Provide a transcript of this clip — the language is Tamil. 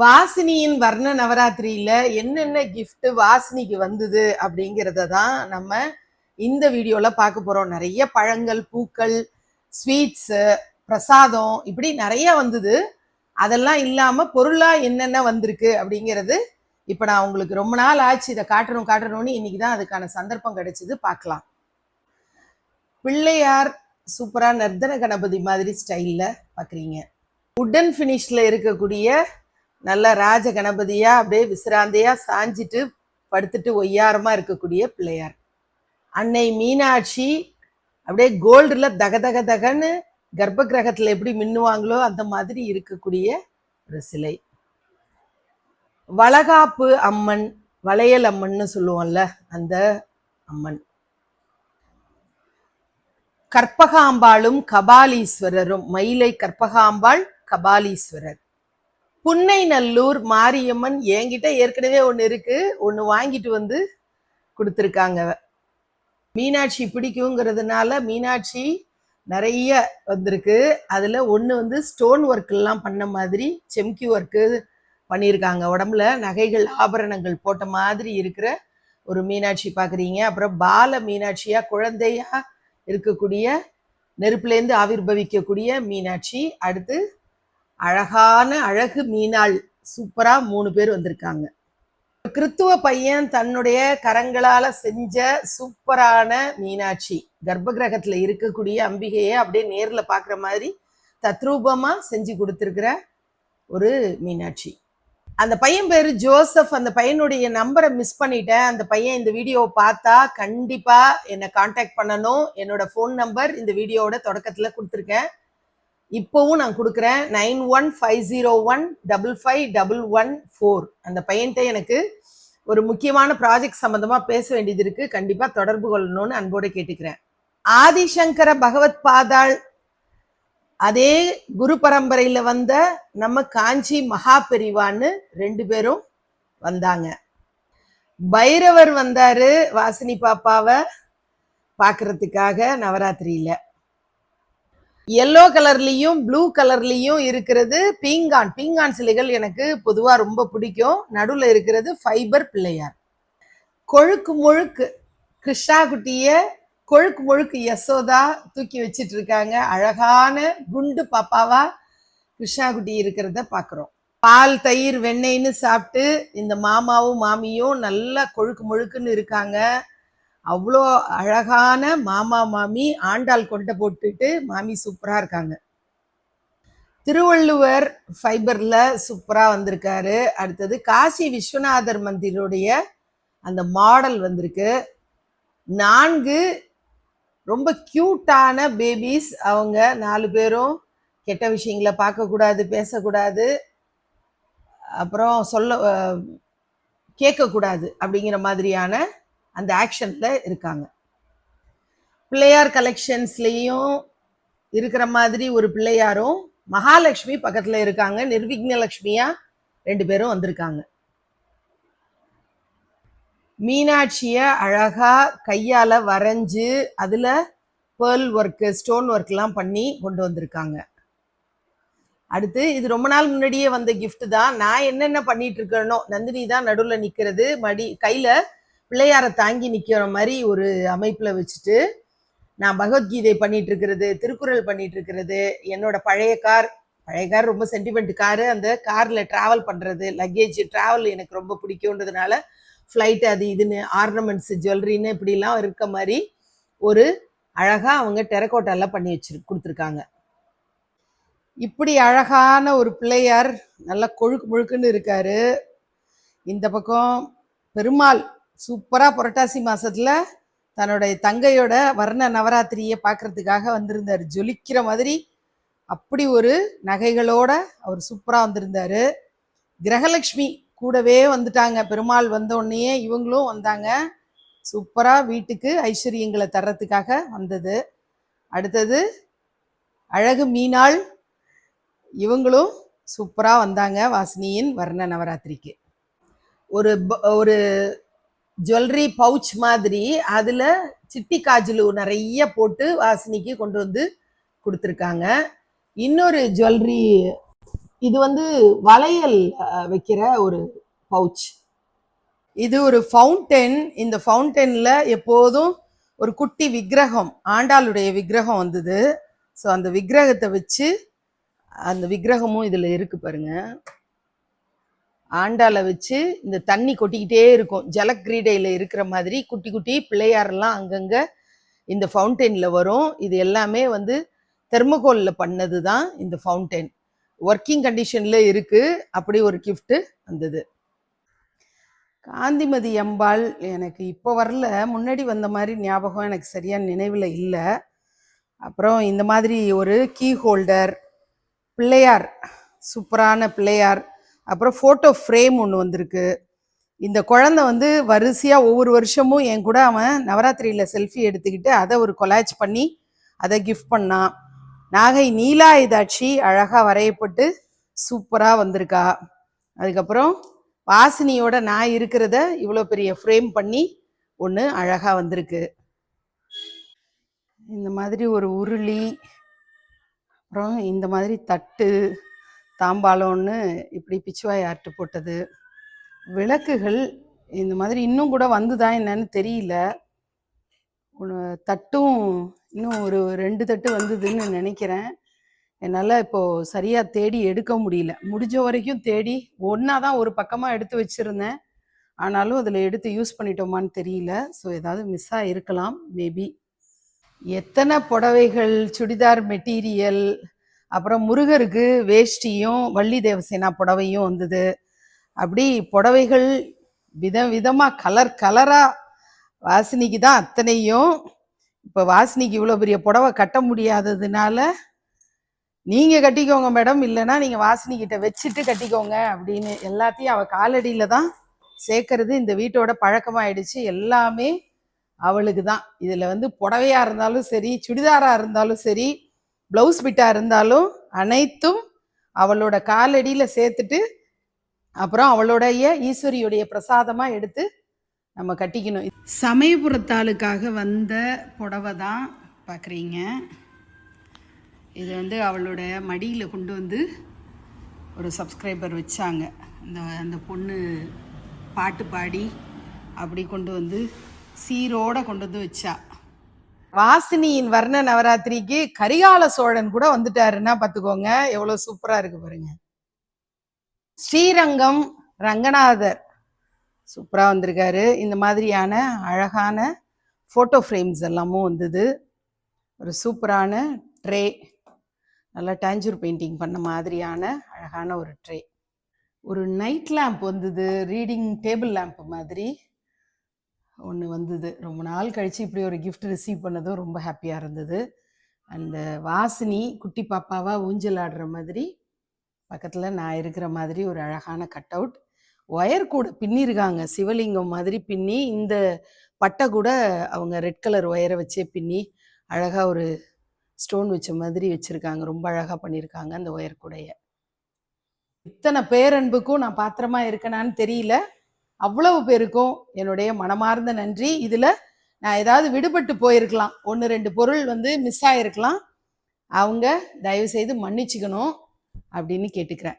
வாசினியின் வர்ண நவராத்திரியில என்னென்ன கிஃப்ட் வாசினிக்கு வந்தது அப்படிங்கிறத தான் நம்ம இந்த வீடியோல பார்க்க போறோம். நிறைய பழங்கள் பூக்கள் ஸ்வீட்ஸ் பிரசாதம் இப்படி நிறைய வந்தது. அதெல்லாம் இல்லாம பொருளா என்னென்ன வந்திருக்கு அப்படிங்கிறது இப்ப நான் உங்களுக்கு ரொம்ப நாள் ஆச்சு இதை காட்டணும் காட்டணும்னு இன்னைக்கு தான் அதுக்கான சந்தர்ப்பம் கிடைச்சது. பார்க்கலாம். பிள்ளையார் சூப்பரா நர்த்தன கணபதி மாதிரி ஸ்டைல்ல பாக்குறீங்க. உடன் ஃபினிஷ்ல இருக்கக்கூடிய நல்ல ராஜ கணபதியாக அப்படியே விசிராந்தையா சாஞ்சிட்டு படுத்துட்டு ஒய்யாரமாக இருக்கக்கூடிய பிள்ளையார். அன்னை மீனாட்சி அப்படியே கோல்டில் தக தக தகன்னு கர்ப்ப கிரகத்தில் எப்படி மின்னுவாங்களோ அந்த மாதிரி இருக்கக்கூடிய ஒரு சிலை. வளகாப்பு அம்மன் வளையல் அம்மன்னு சொல்லுவோம்ல அந்த அம்மன். கற்பகாம்பாளும் கபாலீஸ்வரரும் மயிலை கற்பகாம்பாள் கபாலீஸ்வரர். புன்னை நல்லூர் மாரியம்மன் என்கிட்ட ஏற்கனவே ஒன்று இருக்கு. ஒன்று வாங்கிட்டு வந்து கொடுத்துருக்காங்க. மீனாட்சி பிடிக்குங்கிறதுனால மீனாட்சி நிறைய வந்திருக்கு. அதில் ஒன்று வந்து ஸ்டோன் ஒர்க்கெல்லாம் பண்ண மாதிரி செம்கி ஒர்க்கு பண்ணியிருக்காங்க. உடம்புல நகைகள் ஆபரணங்கள் போட்ட மாதிரி இருக்கிற ஒரு மீனாட்சி பார்க்குறீங்க அப்புறம் பால மீனாட்சியாக குழந்தையாக இருக்கக்கூடிய நெருப்புலேருந்து ஆவிர்பவிக்கக்கூடிய மீனாட்சி. அடுத்து அழகான அழகு மீனாள் சூப்பரா மூணு பேர் வந்திருக்காங்க. கிறித்துவ பையன் தன்னுடைய கரங்களால செஞ்ச சூப்பரான மீனாட்சி. கர்ப்ப கிரகத்துல இருக்கக்கூடிய அம்பிகையை அப்படியே நேர்ல பாக்குற மாதிரி தத்ரூபமா செஞ்சு கொடுத்துருக்கிற ஒரு மீனாட்சி. அந்த பையன் பேரு ஜோசப். அந்த பையனுடைய நம்பரை மிஸ் பண்ணிட்டேன். அந்த பையன் இந்த வீடியோவை பார்த்தா கண்டிப்பா என்னை காண்டாக்ட் பண்ணணும். என்னோட ஃபோன் நம்பர் இந்த வீடியோவோட தொடக்கத்துல கொடுத்துருக்கேன். இப்போவும் நான் கொடுக்குறேன் nine one five zero one double five double one four. அந்த பையன்கிட்ட எனக்கு ஒரு முக்கியமான ப்ராஜெக்ட் சம்மந்தமாக பேச வேண்டியது இருக்குது கண்டிப்பாக தொடர்பு கொள்ளணும்னு அன்போட கேட்டுக்கிறேன். ஆதிசங்கர பகவத் பாதாள் அதே குரு பரம்பரையில் வந்த நம்ம காஞ்சி மகா பெரிவான்னு ரெண்டு பேரும் வந்தாங்க. பைரவர் வந்தாரு வாசினி பாப்பாவை பார்க்கறதுக்காக நவராத்திரியில. எல்லோ கலர்லயும் ப்ளூ கலர்லயும் இருக்கிறது பீங்கான். பீங்கான் சிலைகள் எனக்கு பொதுவா ரொம்ப பிடிக்கும். நடுவில் இருக்கிறது ஃபைபர் பிள்ளையார். கொழுக்கு முழுக்கு கிருஷ்ணா குட்டிய கொழுக்கு முழுக்கு யசோதா தூக்கி வச்சிட்டு இருக்காங்க அழகான குண்டு பாப்பாவா கிருஷ்ணா குட்டி இருக்கிறத பார்க்குறோம் பால் தயிர் வெண்ணெய்னு சாப்பிட்டு இந்த மாமாவும் மாமியும் நல்லா கொழுக்கு முழுக்குன்னு இருக்காங்க. அவ்வளோ அழகான மாமா மாமி ஆண்டாள் கொண்டை போட்டுட்டு மாமி சூப்பராக இருக்காங்க. திருவள்ளுவர் ஃபைபரில் சூப்பராக வந்திருக்காரு. அடுத்தது காசி விஸ்வநாதர் மந்திரோடைய அந்த மாடல் வந்திருக்கு. நான்கு ரொம்ப க்யூட்டான பேபிஸ் அவங்க நாலு பேரும் கெட்ட விஷயங்களை பார்க்கக்கூடாது பேசக்கூடாது. அப்புறம் சொல்ல கேட்கக்கூடாது அப்படிங்கிற மாதிரியான அந்த ஆக்ஷனில் இருக்காங்க. பிள்ளையார் கலெக்ஷன்ஸ்லேயும் இருக்கிற மாதிரி ஒரு பிள்ளையாரும் மகாலட்சுமி பக்கத்தில் இருக்காங்க. நிர்விக்னலக்ஷ்மியாக ரெண்டு பேரும் வந்திருக்காங்க. மீனாட்சியை அழகாக கையால் வரைஞ்சு அதில் பேர்ல் ஒர்க்கு ஸ்டோன் ஒர்க்லாம் பண்ணி கொண்டு வந்திருக்காங்க. அடுத்து இது ரொம்ப நாள் முன்னாடியே வந்த கிஃப்ட் தான். நான் என்னென்ன பண்ணிட்டு இருக்கேனோ நந்தினி தான் நடுவில் நிற்கிறது மடி கையில் பிள்ளையாரை தாங்கி நிற்கிற மாதிரி ஒரு அமைப்பில் வச்சுட்டு நான் பகவத்கீதை பண்ணிட்டு இருக்கிறது திருக்குறள் பண்ணிட்டு இருக்கிறது என்னோட பழைய கார் பழைய கார் ரொம்ப சென்டிமெண்ட் காரு அந்த காரில் ட்ராவல் பண்ணுறது லக்கேஜ் ட்ராவல் எனக்கு ரொம்ப பிடிக்கும்ன்றதுனால ஃப்ளைட் அது இதுன்னு ஆர்னமெண்ட்ஸ் ஜுவல்லரின்னு இப்படிலாம் இருக்க மாதிரி ஒரு அழகாக அவங்க டெரக்கோட்டெல்லாம் பண்ணி வச்சு கொடுத்துருக்காங்க. இப்படி அழகான ஒரு பிள்ளையார் நல்லா கொழுக்கு முழுக்குன்னு இருக்காரு. இந்த பக்கம் பெருமாள் சூப்பராக புரட்டாசி மாதத்தில் தன்னுடைய தங்கையோட வர்ண நவராத்திரியை பார்க்கறதுக்காக வந்திருந்தார். ஜொலிக்கிற மாதிரி அப்படி ஒரு நகைகளோட அவர் சூப்பராக வந்திருந்தார். கிரகலட்சுமி கூடவே வந்துட்டாங்க. பெருமாள் வந்த உடனேயே இவங்களும் வந்தாங்க. சூப்பராக வீட்டுக்கு ஐஸ்வர்யங்களை தர்றதுக்காக வந்தது. அடுத்தது அழகு மீனாள் இவங்களும் சூப்பராக வந்தாங்க வாசினியின் வர்ண நவராத்திரிக்கு. ஒரு ப- ஒரு ஜுவல்லரி பவுச் மாதிரி அதில் சிட்டி காஜலு நிறைய போட்டு வாசினிக்கு கொண்டு வந்து கொடுத்துருக்காங்க. இன்னொரு ஜுவல்லரி இது வந்து வளையல் வைக்கிற ஒரு பவுச். இது ஒரு ஃபவுண்டன். இந்த ஃபவுண்டனில் எப்போதும் ஒரு குட்டி விக்கிரகம் ஆண்டாளுடைய விக்கிரகம் வந்தது. ஸோ அந்த விக்கிரகத்தை வச்சு அந்த விக்கிரகமும் இதில் இருக்கு பாருங்கள் ஆண்டாளை வச்சு இந்த தண்ணி கொட்டிக்கிட்டே இருக்கும். ஜலக்கிரீடையில இருக்கிற மாதிரி குட்டி குட்டி பிள்ளையாரெல்லாம் அங்கங்கே இந்த ஃபவுண்டெயினில் வரும். இது எல்லாமே வந்து தெர்மகோலில் பண்ணது தான் இந்த ஃபவுண்டெயின். ஒர்க்கிங் கண்டிஷனில் இருக்குது அப்படி ஒரு கிஃப்ட்டு வந்தது. காந்திமதி அம்பாள் எனக்கு இப்போ வரல. முன்னாடி வந்த மாதிரி ஞாபகம் எனக்கு சரியான நினைவில் இல்லை. அப்புறம் இந்த மாதிரி ஒரு கீ ஹோல்டர் பிள்ளையார் சூப்பரான பிள்ளையார் அப்புறம் ஃபோட்டோ ஃப்ரேம் ஒன்று வந்திருக்கு. இந்த குழந்தை வந்து வரிசையாக ஒவ்வொரு வருஷமும் என் கூட அவன் நவராத்திரியில் செல்ஃபி எடுத்துக்கிட்டு அதை ஒரு கொலாச் பண்ணி அதை கிஃப்ட் பண்ணான். நாகை நீலா இதாட்சி அழகாக வரையப்பட்டு சூப்பராக வந்திருக்கா. அதுக்கப்புறம் வாசினியோட நான் இருக்கிறத இவ்வளோ பெரிய ஃப்ரேம் பண்ணி ஒன்று அழகாக வந்திருக்கு. இந்த மாதிரி ஒரு உருளி அப்புறம் இந்த மாதிரி தட்டு தாம்பாளம்னு இப்படி பிச்சுவாய் ஆர்ட் போட்டது. விளக்குகள் இந்த மாதிரி இன்னும் கூட வந்துதா என்னன்னு தெரியல. தட்டும் இன்னும் ஒரு ரெண்டு தட்டு வந்ததுன்னு நினைக்கிறேன். என்னால் இப்போது சரியாக தேடி எடுக்க முடியல. முடிஞ்ச வரைக்கும் தேடி ஒன்றா தான் ஒரு பக்கமாக எடுத்து வச்சுருந்தேன். ஆனாலும் அதில் எடுத்து யூஸ் பண்ணிட்டோமான்னு தெரியல. ஸோ ஏதாவது மிஸ் ஆகிருக்கலாம் மேபி எத்தனை புடவைகள் சுடிதார் மெட்டீரியல் அப்புறம் முருகருக்கு வேஷ்டியும் வள்ளி தேவசேனா புடவையும் வந்தது. அப்படி புடவைகள் விதம் விதமாக கலர் கலராக வாசினிக்கு தான் அத்தனையும். இப்போ வாசினிக்கு இவ்வளோ பெரிய புடவை கட்ட முடியாததுனால நீங்கள் கட்டிக்கோங்க மேடம் இல்லைன்னா நீங்கள் வாசினிக்கிட்ட வச்சுட்டு கட்டிக்கோங்க அப்படின்னு எல்லாத்தையும் அவள் காலடியில் தான் சேர்க்கறது. இந்த வீட்டோட பழக்கமாயிடுச்சு. எல்லாமே அவளுக்கு தான். இதில் வந்து புடவையாக இருந்தாலும் சரி சுடிதாராக இருந்தாலும் சரி ப்ளவுஸ் பிட்டாக இருந்தாலும் அனைத்தும் அவளோட காலடியில் சேர்த்துட்டு அப்புறம் அவளுடைய ஈஸ்வரியுடைய பிரசாதமாக எடுத்து நம்ம கட்டிக்கணும். சமயபுரத்தாளுக்காக வந்த புடவை தான் பார்க்குறீங்க. இது வந்து அவளோட மடியில் கொண்டு வந்து ஒரு சப்ஸ்கிரைபர் வச்சாங்க. இந்த அந்த பொண்ணு பாட்டு பாடி அப்படி கொண்டு வந்து சீரோடு கொண்டு வந்து வச்சா. வாசினியின் வர்ண நவராத்திரிக்கு கரிகால சோழன் கூட வந்துட்டாருன்னா பார்த்துக்கோங்க எவ்வளோ சூப்பராக இருக்கு பாருங்க. ஸ்ரீரங்கம் ரங்கநாதர் சூப்பராக வந்திருக்காரு. இந்த மாதிரியான அழகான ஃபோட்டோ ஃப்ரேம்ஸ் எல்லாமும் வந்தது. ஒரு சூப்பரான ட்ரே நல்லா டேஞ்சூர் பெயிண்டிங் பண்ண மாதிரியான அழகான ஒரு ட்ரே ஒரு நைட் லேம்ப் வந்தது ரீடிங் டேபிள் லேம்ப் மாதிரி. ஒன்று வந்தது. ரொம்ப நாள் கழித்து இப்படி ஒரு கிஃப்ட் ரிசீவ் பண்ணதும் ரொம்ப ஹாப்பியாக இருந்தது. அந்த வாசினி குட்டி பாப்பாவாக ஊஞ்சல் ஆடுற மாதிரி பக்கத்தில் நான் இருக்கிற மாதிரி ஒரு அழகான கட் அவுட் ஒயர் கூட பின்னிருக்காங்க. சிவலிங்கம் மாதிரி பின்னி இந்த பட்டை கூட அவங்க ரெட் கலர் ஒயரை வச்சே பின்னி அழகாக ஒரு ஸ்டோன் வச்ச மாதிரி வச்சுருக்காங்க. ரொம்ப அழகாக பண்ணியிருக்காங்க அந்த ஒயர் கூடைய. இத்தனை பேரன்புக்கும் நான் பாத்திரமா இருக்கேனான்னு தெரியல. அவ்வளவு பேருக்கும் என்னுடைய மனமார்ந்த நன்றி. இதில் நான் ஏதாவது விடுபட்டு போயிருக்கலாம். ஒன்று ரெண்டு பொருள் வந்து மிஸ் ஆகிருக்கலாம் அவங்க தயவுசெய்து மன்னிச்சுக்கணும் அப்படின்னு கேட்டுக்கிறேன்.